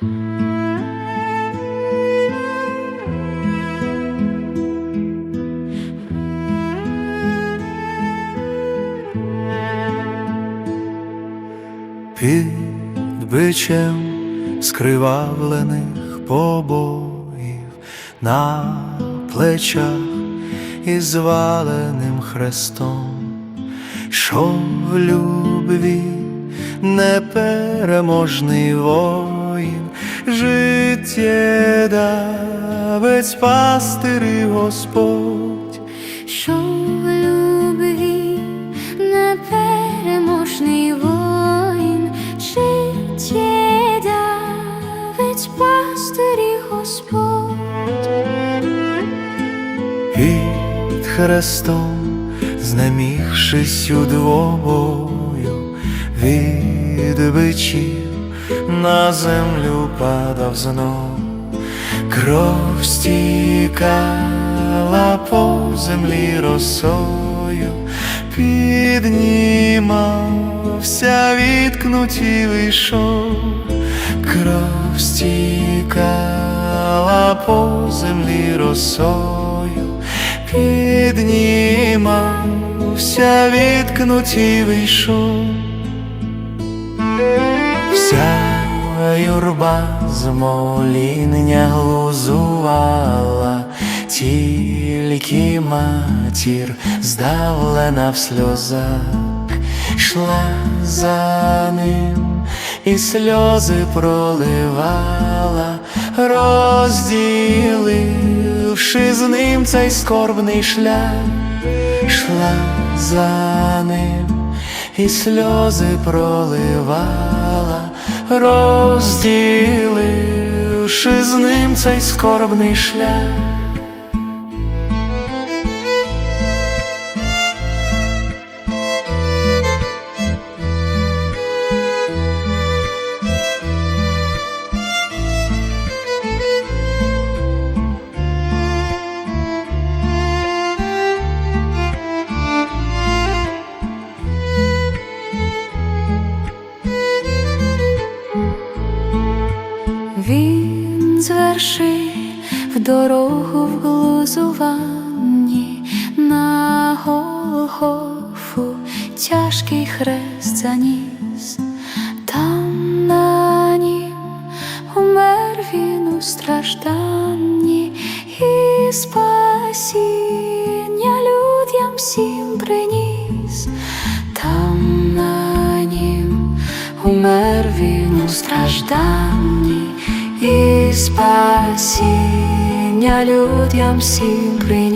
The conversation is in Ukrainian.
під бичем скривавлених побоїв на плечах із зваленим хрестом, що в любві непереможний воїн, життєдавець пастир і Господь. що в любві непереможний воїн, життєдавець пастир і Господь. Під хрестом, знемігшись у двобою, від бичів на землю падав знов, кров стікала по землі росою, піднімався відкнутілий шов, кров стікала по землі росою, піднімався відкнутілий шов. Вся юрба з моління глузувала, тільки матір, здавлена в сльозах, йшла за ним і сльози проливала, розділивши з ним цей скорбний шлях, йшла за ним і сльози проливала, розділивши з ним цей скорбний шлях. Він звершив дорогу в глузуванні на Голгофу. Тяжкий хрест заніс, там на нім умер він у стражданні. І спасіння людям всім приніс, там на нім умер він у стражданні і спасіння людям всім приніс.